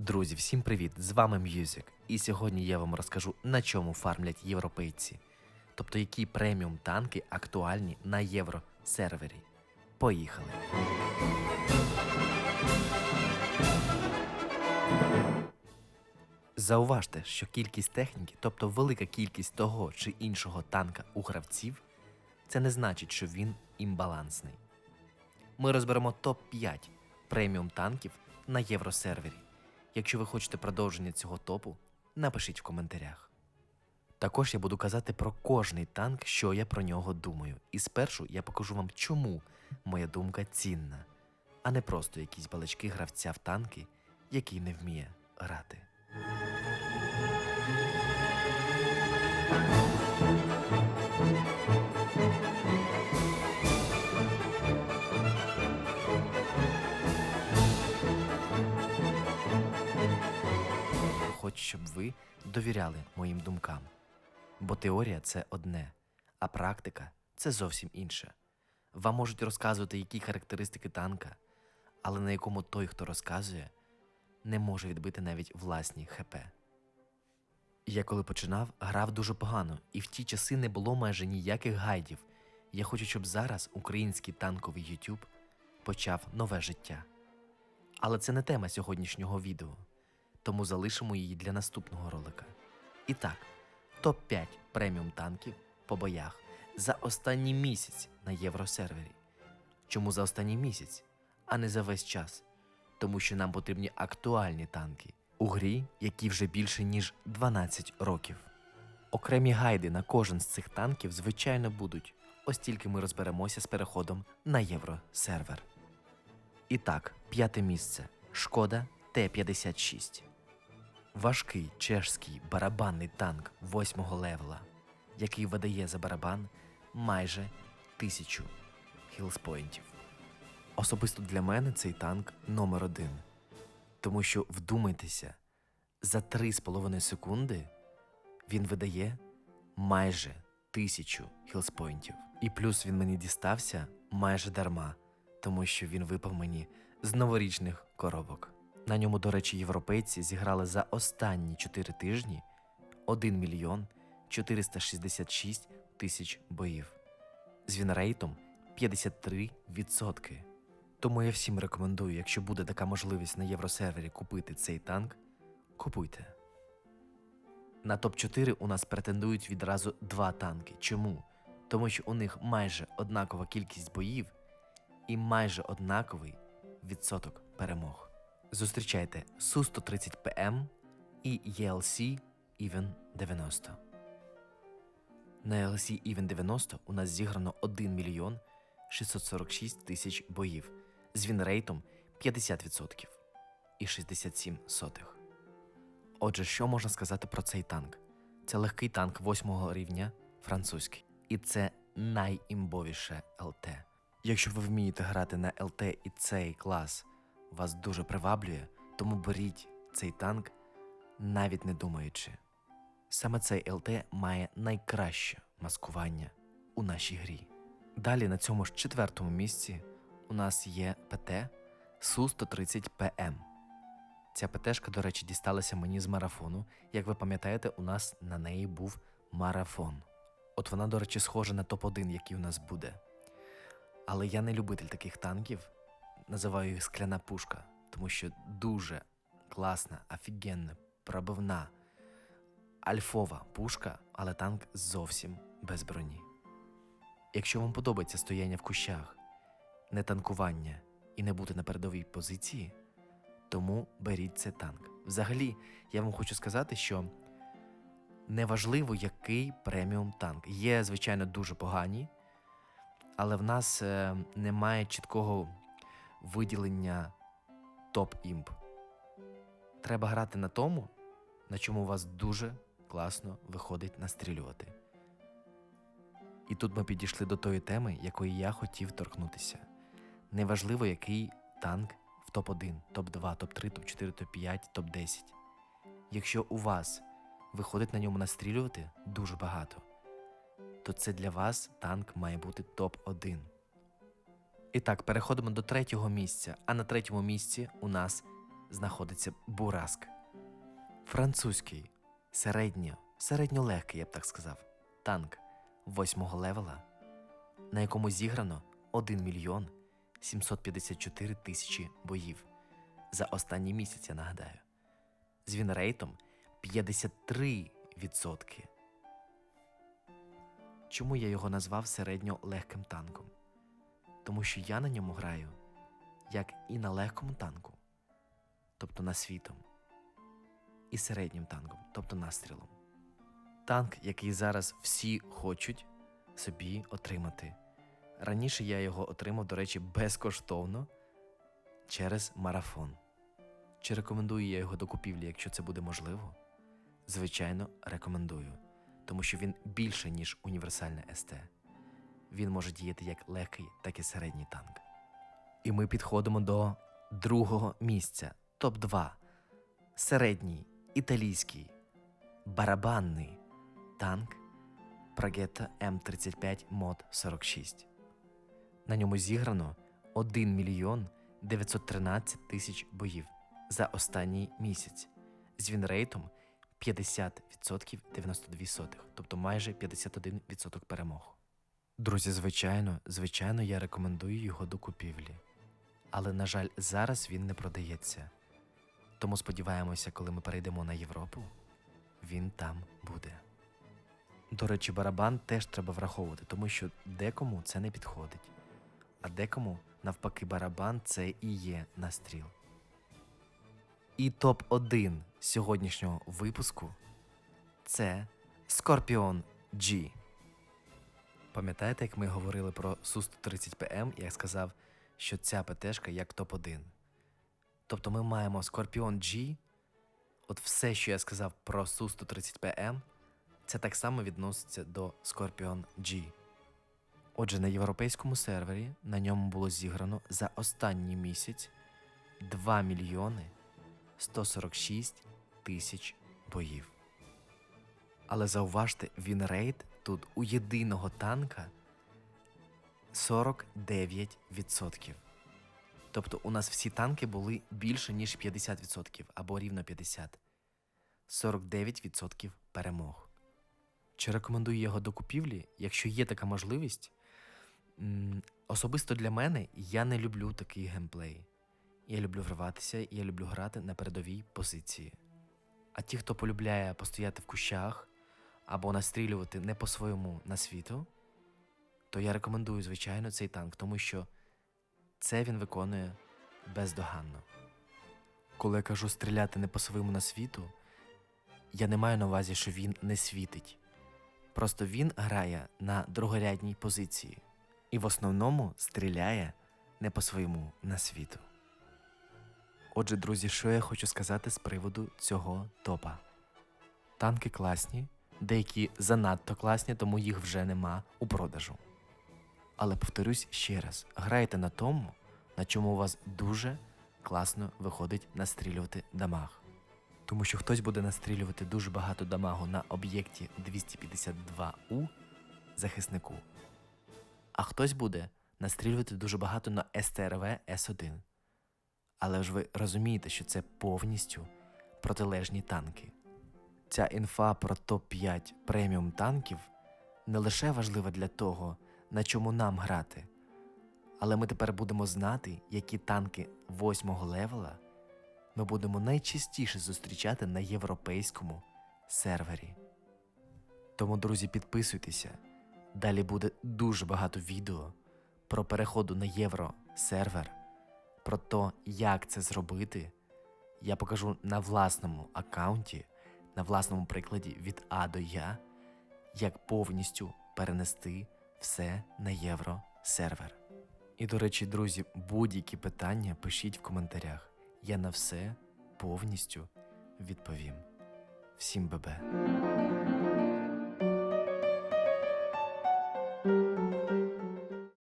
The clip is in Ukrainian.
Друзі, всім привіт! З вами М'юзик. І сьогодні я вам розкажу, на чому фармлять європейці. Тобто, які преміум танки актуальні на євросервері. Поїхали! Зауважте, що кількість техніки, тобто велика кількість того чи іншого танка у гравців, це не значить, що він імбалансний. Ми розберемо топ-5 преміум танків на євросервері. Якщо ви хочете продовження цього топу, напишіть в коментарях. Також я буду казати про кожний танк, що я про нього думаю. І спершу я покажу вам, чому моя думка цінна, а не просто якісь балачки гравця в танки, який не вміє грати. Щоб ви довіряли моїм думкам. Бо теорія це одне, а практика це зовсім інше. Вам можуть розказувати, які характеристики танка, але на якому той, хто розказує, не може відбити навіть власні ХП. Я коли починав, грав дуже погано, і в ті часи не було майже ніяких гайдів. Я хочу, щоб зараз український танковий YouTube почав нове життя. Але це не тема сьогоднішнього відео, тому залишимо її для наступного ролика. І так, топ-5 преміум танків по боях за останній місяць на євросервері. Чому за останній місяць, а не за весь час? Тому що нам потрібні актуальні танки у грі, які вже більше ніж 12 років. Окремі гайди на кожен з цих танків, звичайно, будуть, ось тільки ми розберемося з переходом на євросервер. І так, п'яте місце Шкода Т-56. Важкий чешський барабанний танк 8 левела, який видає за барабан майже тисячу хілспоінтів. Особисто для мене цей танк номер один. Тому що вдумайтеся, за 3,5 секунди він видає майже тисячу хілспоінтів. І плюс він мені дістався майже дарма, тому що він випав мені з новорічних коробок. На ньому, до речі, європейці зіграли за останні 4 тижні 1 мільйон 466 тисяч боїв з вінрейтом 53%. Тому я всім рекомендую, якщо буде така можливість на євросервері купити цей танк, купуйте. На топ-4 у нас претендують відразу два танки. Чому? Тому що у них майже однакова кількість боїв і майже однаковий відсоток перемог. Зустрічайте Су-130ПМ і ELC Even 90. На ELC Even 90 у нас зіграно 1 мільйон 646 тисяч боїв з вінрейтом 50% і 67 сотих. Отже, що можна сказати про цей танк? Це легкий танк 8 рівня французький, і це найімбовіше ЛТ. Якщо ви вмієте грати на ЛТ і цей клас вас дуже приваблює, тому беріть цей танк, навіть не думаючи. Саме цей ЛТ має найкраще маскування у нашій грі. Далі на цьому ж четвертому місці у нас є ПТ Су-130ПМ. Ця ПТшка, до речі, дісталася мені з марафону. Як ви пам'ятаєте, у нас на неї був марафон. От вона, до речі, схожа на топ-1, який у нас буде. Але я не любитель таких танків, називаю їх скляна пушка, тому що дуже класна, офігенна, пробивна, альфова пушка, але танк зовсім без броні. Якщо вам подобається стояння в кущах, не танкування і не бути на передовій позиції, тому беріть цей танк. Взагалі, я вам хочу сказати, що неважливо, який преміум танк. Є, звичайно, дуже погані, але в нас е, немає чіткого виділення топ-імп. Треба грати на тому, на чому у вас дуже класно виходить настрілювати. І тут ми підійшли до тої теми, якої я хотів торкнутися. Неважливо, який танк в топ-1, топ-2, топ-3, топ-4, топ-5, топ-10. Якщо у вас виходить на ньому настрілювати дуже багато, то це для вас танк має бути топ-1. І так, переходимо до третього місця. А на третьому місці у нас знаходиться Бураск. Французький, середньо, середньолегкий, я б так сказав, танк восьмого левела, на якому зіграно 1 мільйон 754 тисячі боїв за останній місяць, я нагадаю, з вінрейтом 53%. Чому я його назвав середньолегким танком? Тому що я на ньому граю як і на легкому танку, тобто на світом, і середнім танком, тобто настрілом. Танк, який зараз всі хочуть собі отримати. Раніше я його отримав, до речі, безкоштовно через марафон. Чи рекомендую я його до купівлі, якщо це буде можливо? Звичайно, рекомендую, тому що він більше, ніж універсальне СТ. Він може діяти як легкий, так і середній танк. І ми підходимо до другого місця топ-2. Середній італійський барабанний танк Pragetta М35 Mod 46. На ньому зіграно 1 мільйон 913 тисяч боїв за останній місяць з вінрейтом 50% 92 сотих, тобто майже 51% перемог. Друзі, звичайно, звичайно, я рекомендую його до купівлі. Але, на жаль, зараз він не продається. Тому сподіваємося, коли ми перейдемо на Європу, він там буде. До речі, барабан теж треба враховувати, тому що декому це не підходить, а декому, навпаки, барабан це і є настріл. І топ-1 сьогоднішнього випуску це Scorpion G. Пам'ятаєте, як ми говорили про Су-130ПМ, я сказав, що ця ПТшка як топ-1. Тобто ми маємо Scorpion G, от все, що я сказав про Су-130ПМ, це так само відноситься до Scorpion G. Отже, на європейському сервері на ньому було зіграно за останній місяць 2 мільйони 146 тисяч боїв. Але зауважте, вінрейт тут у єдиного танка 49%. Тобто у нас всі танки були більше, ніж 50% або рівно 50%. 49% перемог. Чи рекомендую його до купівлі, якщо є така можливість? Особисто для мене я не люблю такий геймплей. Я люблю вриватися, я люблю грати на передовій позиції. А ті, хто полюбляє постояти в кущах або настрілювати не по-своєму на світу, то я рекомендую, звичайно, цей танк, тому що це він виконує бездоганно. Коли я кажу стріляти не по-своєму на світу, я не маю на увазі, що він не світить. Просто він грає на другорядній позиції і в основному стріляє не по-своєму на світу. Отже, друзі, що я хочу сказати з приводу цього топа. Танки класні, деякі занадто класні, тому їх вже нема у продажу. Але повторюсь ще раз: грайте на тому, на чому у вас дуже класно виходить настрілювати дамаг. Тому що хтось буде настрілювати дуже багато дамагу на об'єкті 252У захиснику, а хтось буде настрілювати дуже багато на СТРВ С1. Але ж ви розумієте, що це повністю протилежні танки. Ця інфа про топ-5 преміум танків не лише важлива для того, на чому нам грати, але ми тепер будемо знати, які танки 8 левела ми будемо найчастіше зустрічати на європейському сервері. Тому, друзі, підписуйтеся. Далі буде дуже багато відео про переходу на євросервер, про те, як це зробити. Я покажу на власному аккаунті, на власному прикладі від А до Я, як повністю перенести все на євросервер. І, до речі, друзі, будь-які питання пишіть в коментарях. Я на все повністю відповім. Всім бебе!